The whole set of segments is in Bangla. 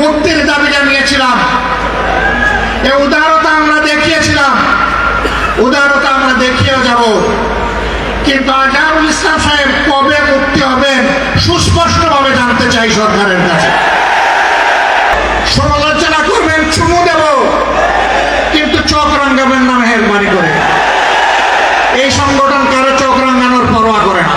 মুক্তির দাবি জানিয়েছিলাম। এ উদারতা আমরা দেখিয়েছিলাম। উদারতা আমরা দেখিয়ে যাব। কিন্তু আজহারুল ইসলাম সাহেব কবে মুক্তি হবেন সুস্পষ্টভাবে জানতে চাই সরকারের কাছে সমালোচনা করবেন চুমু দেব কিন্তু চোখ রাঙ্গাবেন না মেহরবানি করে এই সংগঠন কারও চোখ রাঙ্গানোর পরোয়া করে না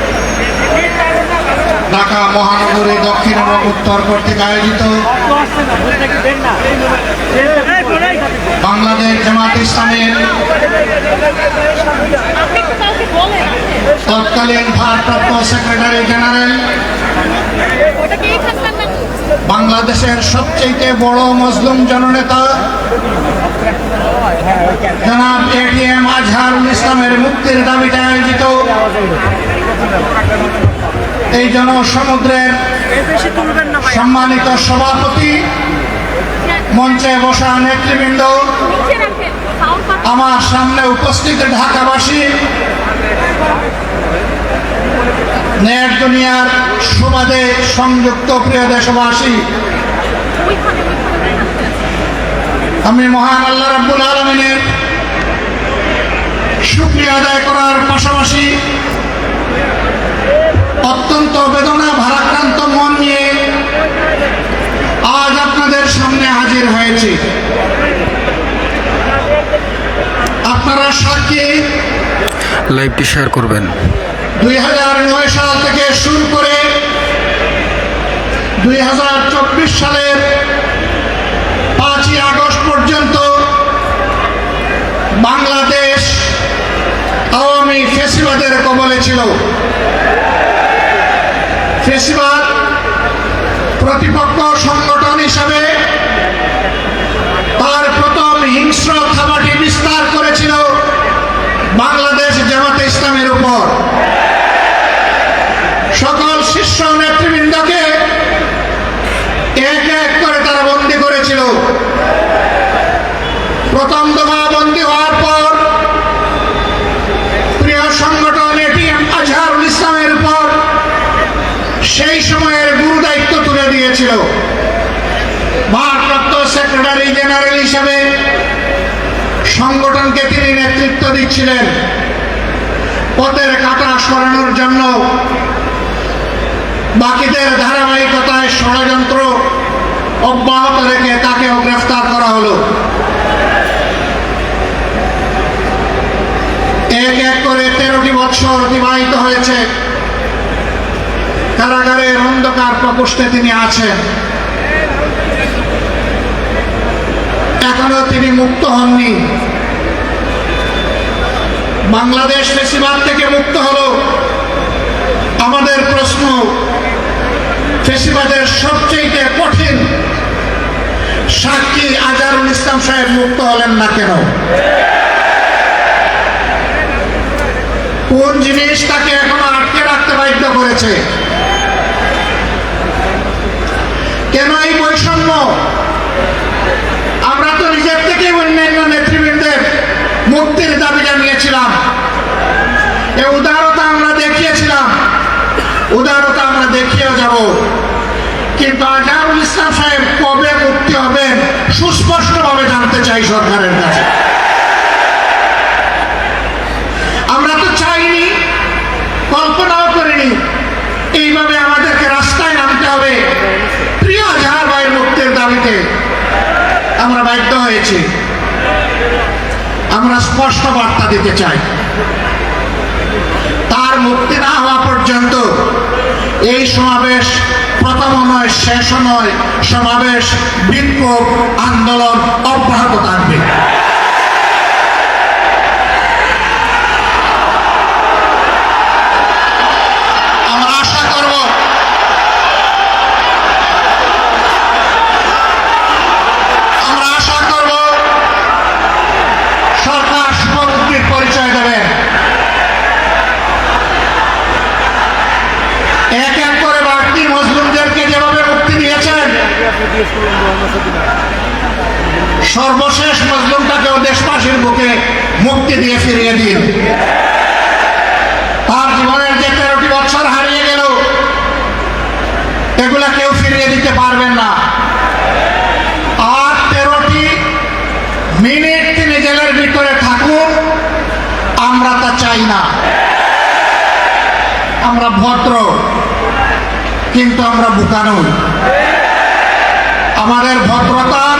ঢাকা মহানগরী দক্ষিণ এবং উত্তর কর্তৃক আয়োজিত বাংলাদেশ জামাত ইসলামের তৎকালীন ভারপ্রাপ্ত সেক্রেটারি জেনারেল। বাংলাদেশের সবচেয়ে বড় মজলুম জননেতা জনাব এটিএম আজহারুল ইসলামের মুক্তির দাবিতে এই জনসমুদ্রের সম্মানিত সভাপতি, মঞ্চে বসা নেতৃবৃন্দ, আমার সামনে উপস্থিত ঢাকাবাসী, নেট দুনিয়ার সুবাদে সংযুক্ত প্রিয় দেশবাসী, আমি মহান আল্লাহ রাব্বুল আলমিনের শুক্রিয়া আদায় করার পাশাপাশি অত্যন্ত বেদনা ভারাক্রান্ত মন নিয়ে আজ আপনাদের সামনে হাজির হয়েছি। আপনারা সাক্ষী লাইভটি শেয়ার করবেন। দুই হাজার নয় সাল থেকে শুরু করে দুই হাজার চব্বিশ সালের পাঁচই আগস্ট পর্যন্ত বাংলাদেশ আওয়ামী ফেসিবাদের কবলে ছিল। ফেসিবাদ প্রতিপক্ষ সংগঠন হিসাবে তার প্রথম হিংস্র থাবাটি বিস্তার করেছিল বাংলাদেশ জামাতে ইসলামের উপর। সকল শীর্ষ নেতৃবৃন্দকে এক এক করে তারা বন্দি করেছিল। প্রথম দফা বন্দি হওয়ার পর প্রিয় সংগঠন এটিএম আজহারুল ইসলামের উপর সেই সময়ের গুরু দায়িত্ব তুলে দিয়েছিল ভারপ্রাপ্ত সেক্রেটারি জেনারেল হিসাবে সংগঠনকে তিনি নেতৃত্ব দিচ্ছিলেন। পথের কাটা সরানোর জন্য বাকিদের ধারাবাহিকতায় ষড়যন্ত্র অব্যাহত রেখে তাকেও গ্রেফতার করা হলো। এক এক করে তেরোটি বৎসর অতিবাহিত হয়েছে। কারাগারের অন্ধকার প্রকোষ্ঠে তিনি আছেন। এখনও তিনি মুক্ত হননি। বাংলাদেশ ফেসিবাদ থেকে মুক্ত হলো। আমাদের প্রশ্ন, ফেসিবাদের সবচেয়ে কঠিন সাক্ষী আজারুল ইসলাম সাহেব মুক্ত হলেন না কেন? কোন জিনিস তাকে এখনও আটকে রাখতে বাধ্য করেছে? কেন এই বৈষম্য? আমরা তো নিজের থেকে অন্যান্য মুক্তির দাবি জানিয়েছিলাম এ উদারতা আমরা দেখিয়েছিলাম। উদারতা আমরা দেখিয়েও যাব। কিন্তু আজহারুল ইসলাম সাহেব কবে মুক্তি হবেন সুস্পষ্টভাবে জানতে চাই সরকারের কাছে। আমরা তো চাইনি, কল্পনাও করিনি। এইভাবে আমাদেরকে রাস্তায় নামতে হবে। প্রিয় আজহার ভাইয়ের মুক্তির দাবিতে আমরা বাধ্য হয়েছি। আমরা স্পষ্ট বার্তা দিতে চাই। তার মুক্তি না হওয়া পর্যন্ত এই সমাবেশ প্রথম নয়, শেষ নয়, সমাবেশ, বিক্ষোভ, আন্দোলন অব্যাহত থাকবে আমরা আশা করব সর্বশেষ মজলুমটাকেও দেশবাসীর বুকে মুক্তি দিয়ে ফিরিয়ে দিন। তার জীবনের যে তেরোটি বছর হারিয়ে গেল, এগুলা কেউ ফিরিয়ে দিতে পারবেন না। আর তেরোটি মিনিট তিনি জেলের ভিতরে থাকুন, আমরা তা চাই না। আমরা ভদ্র, কিন্তু আমরা বোকা নই। আমাদের ভদ্রতার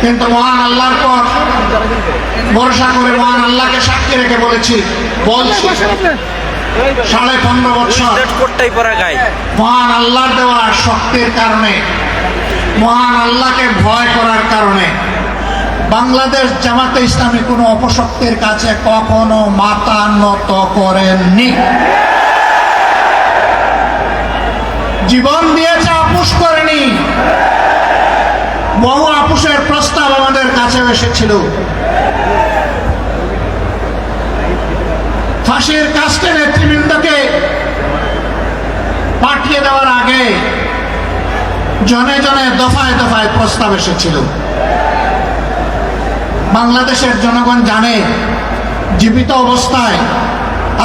কিন্তু মহান আল্লাহর পর ভরসা করে মহান আল্লাহকে সাক্ষী রেখে বলেছি বলছি সাড়ে পনেরো বছর মহান আল্লাহর দেওয়া শক্তির কারণে মহান আল্লাহকে ভয় করার কারণে বাংলাদেশ জামাতে ইসলামী কোনো অপশক্তির কাছে কখনো মাথা নত করেননি। জীবন দিয়েছে আপুস করেনি। বহু আপুসের প্রস্তাব আমাদের কাছে এসেছিল। ফাঁসির কাস্টে নেতৃবৃন্দকে পাঠিয়ে দেওয়ার আগে জনে জনে দফায় দফায় প্রস্তাব এসেছিল। বাংলাদেশের জনগণ জানে, জীবিত অবস্থায়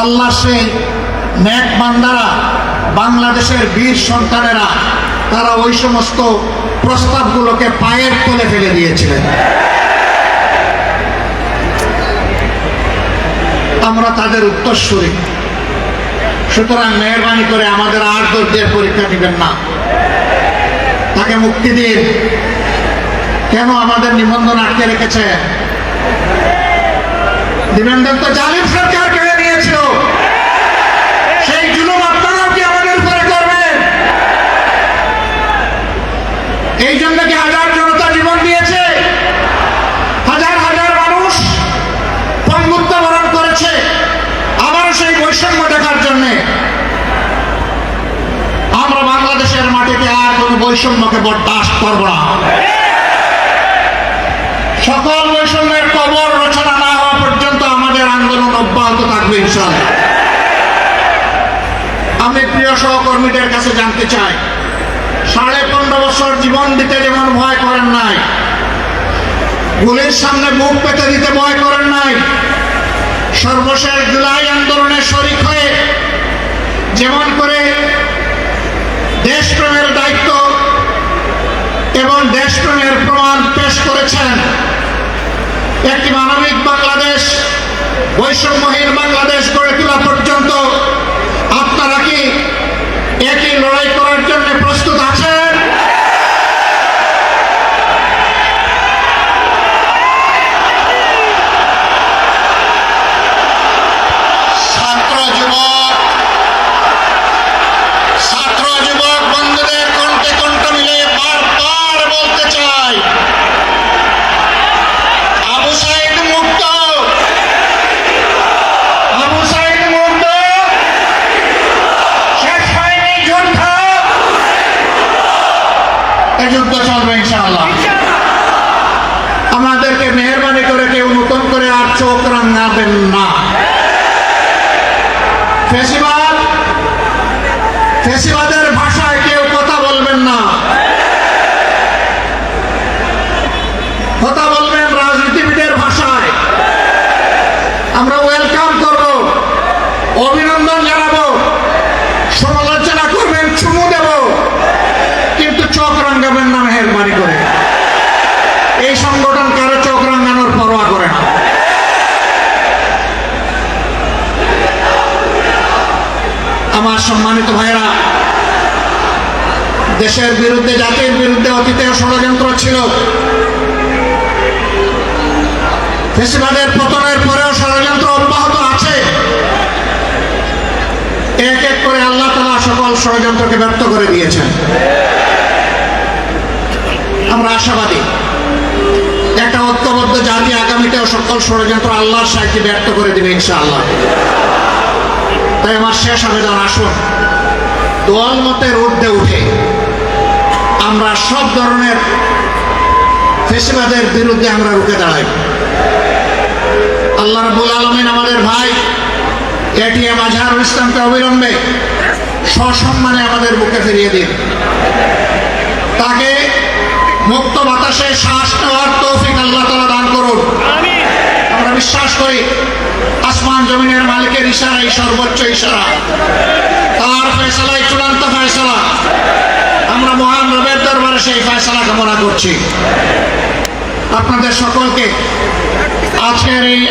আল্লাহ সেই ন্যাক বান্দারা, বাংলাদেশের বীর সন্তানেরা, তারা ওই সমস্ত প্রস্তাবগুলোকে পায়ের তলে ফেলে দিয়েছিলেন। আমরা তাদের উত্তরসূরি। সুতরাং মেহরবানি করে আমাদের আর দর্দের পরীক্ষা দিবেন না। তাকে মুক্তি দিন। কেন আমাদের নিবন্ধন আটকে রেখেছে? নিবন্ধন তো জালিম সরকার কেড়ে নিয়েছিল সেই জুলুম আপনারাও কি আমাদের উপরে করবেন এই জন্য কি হাজার জনতা জীবন দিয়েছে হাজার হাজার মানুষ পঙ্গুত্ব বরণ করেছে আবারও সেই বৈষম্য দেখার জন্যে আমরা বাংলাদেশের মাটিতে আর কোনো বৈষম্যকে বরদাস্ত করব না। সকল বৈষম্যের কবর রচনা না হওয়া পর্যন্ত আমাদের আন্দোলন অব্যাহত থাকবে ইনশাল্লাহ আমি প্রিয় সহকর্মীদের কাছে জানতে চাই, সাড়ে পনেরো বছর জীবন দিতে যেমন ভয় করেন নাই, গুলির সামনে বুক পেতে দিতে ভয় করেন নাই, সর্বশেষ জুলাই আন্দোলনে শরিক হয়ে যেমন করে দেশপ্রেমের দায়িত্ব এবং দেশপ্রেমের প্রমাণ পেশ করেছেন একটি মানবিক বাংলাদেশ বৈষম্যহীন বাংলাদেশ গড়ে তোলা পর্যন্ত আপনারা কি একই লড়াই করার জন্য প্রস্তুত আছেন ছাত্র যুবক ছাত্র যুবক বন্ধুদের কণ্ঠে কণ্ঠ মিলে বারবার বলতে চাই আবু সাইদ মুক্ত আবু সাইদ মুক্ত শেষ হয়নি যুদ্ধ এই যুদ্ধ চলবে ইনশাআল্লাহ আমাদেরকে মেহরবানি করে কেউ নতুন করে আর চোখ রাঙাবেন না ফেসিবাদ ফেসিবাদের ভাষায় কেউ কথা বলবেন না কথা বলবেন রাজনীতিবিদের ভাষায় আমরা ওয়েলকাম করব অভিনন্দন জানাব সমালোচনা করবেন চুমু দেব কিন্তু চোখ রাঙ্গাবেন না মেহরবানি করে এই সংগঠন কারও চোখ রাঙ্গানোর পরোয়া করে না আমার সম্মানিত ভাইয়েরা, দেশের বিরুদ্ধে, জাতির বিরুদ্ধে অতীতে ষড়যন্ত্র ছিল। ফেসিবাদের পতনের পরেও ষড়যন্ত্র অব্যাহত আছে। এক এক করে আল্লাহ তালা সকল ষড়যন্ত্রকে ব্যক্ত করে দিয়েছেন। আমরা আশাবাদী, একটা ঐক্যবদ্ধ জাতি আগামীতেও সকল ষড়যন্ত্র আল্লাহর সাহায্যে ব্যর্থ করে দিবে ইনশাআল্লাহ। তাই আমার শেষ আবেদন, আসুন। দল মতের ঊর্ধ্বে উঠে আমরা সব ধরনের ফেসিবাদের বিরুদ্ধে আমরা রুখে দাঁড়াই। আল্লাহ রাবুল আলমিন আমাদের ভাই এটিএম আজহারুল ইসলামকে অবিলম্বে সসম্মানে আমাদের বুকে ফিরিয়ে দিন। তাকে মুক্ত বাতাসে শ্বাস নেওয়ার তৌফিক আল্লাহ তালা দান করুন। বিশ্বাস করি, আসমান জমিনের মালিকের ইশারাই সর্বোচ্চ ইশারা। তার ফেসলাই চূড়ান্ত ফেসলা আমরা মহান রবের দরবারে সেই ফেসলা কামনা করছি। আপনাদের সকলকে আজকের এই